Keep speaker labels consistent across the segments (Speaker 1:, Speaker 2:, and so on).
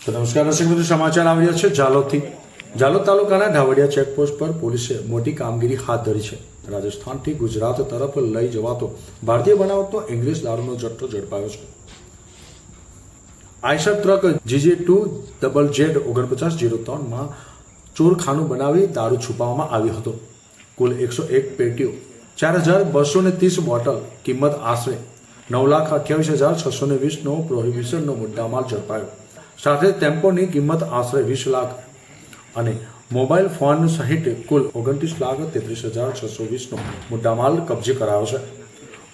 Speaker 1: તો નમસ્કાર દર્શક સમાચાર આવી છે જાલોદથી. જાલોદ તાલુકાના ઢાવડિયા ચેકપોસ્ટ પર પોલીસે મોટી કામગીરી હાથ ધરી છે. રાજસ્થાનથી ગુજરાત તરફ લઈ જવાતો ભારતીય બનાવટનો ઇંગ્લિશ દારૂનો જથ્થો ઝડપાયો છે. Eicher truck GJ two double Z ઓગણપચાસ જીરો ત્રણમાં ચોરખાનું બનાવી દારૂ છુપાવવામાં આવ્યો હતો. કુલ એકસો એક પેટીઓ, ચાર હજાર બસો ને ત્રીસ બોટલ કિંમત આશરે નવ લાખ અઠ્યાવીસ હજાર છસો ને વીસનો પ્રોહિબિશનનો મુદ્દામાલ ઝડપાયો. સાથે ટેમ્પોની કિંમત આશરે વીસ લાખ અને મોબાઈલ ફોન સહિત કુલ ઓગણત્રીસ લાખ તેત્રીસ હજાર છસો વીસનો મુદ્દામાલ કબજે કરાયો છે.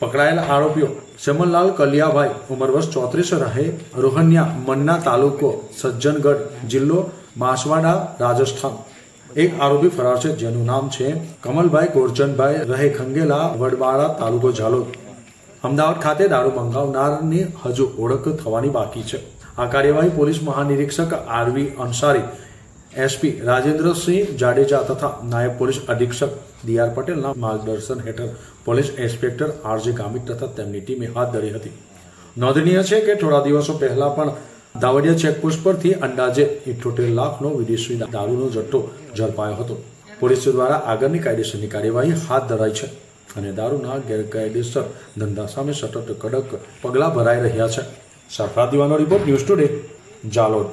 Speaker 1: પકડાયેલા આરોપીઓ શ્યામલલાલ કલિયાભાઈ, ઉંમર વર્ષ ચોત્રીસ રહે, રોહનિયા મન્ના તાલુકો સજ્જનગઢ જિલ્લો માસવાડા રાજસ્થાન. એક આરોપી ફરાર છે, જેનું નામ છે કમલભાઈ ગોરચંદભાઈ રહે ખંગેલા વડવાડા તાલુકો ઝાલોદ. અમદાવાદ ખાતે દારૂ મંગાવનારની હજુ ઓળખ થવાની બાકી છે. આ કાર્યવાહી પોલીસ મહાનિરીક્ષક આરવી અંસારી એસપી રાજેન્દ્રસિંહ જાડેજા તથા નાયબ પોલીસ અધિક્ષક ડીઆર પટેલના માર્ગદર્શન હેઠળ પોલીસ ઇન્સ્પેક્ટર આરજે કામિક તથા તેમની ટીમે હાથ ધરી હતી. નોંધનીય છે કે થોડા દિવસો પહેલા પણ દાવડિયા ચેકપોસ્ટ પરથી અંદાજે ઇઠોતેર લાખનો વિદેશી દારૂનો જથ્થો ઝડપાયો હતો. પોલીસ દ્વારા આગળની કાયદેસરની કાર્યવાહી હાથ ધરાઈ છે અને દારૂના ગેરકાયદેસર ધંધા સામે સતત કડક પગલાં ભરાઈ રહ્યા છે. Sarfarat Diwano report news today Jalore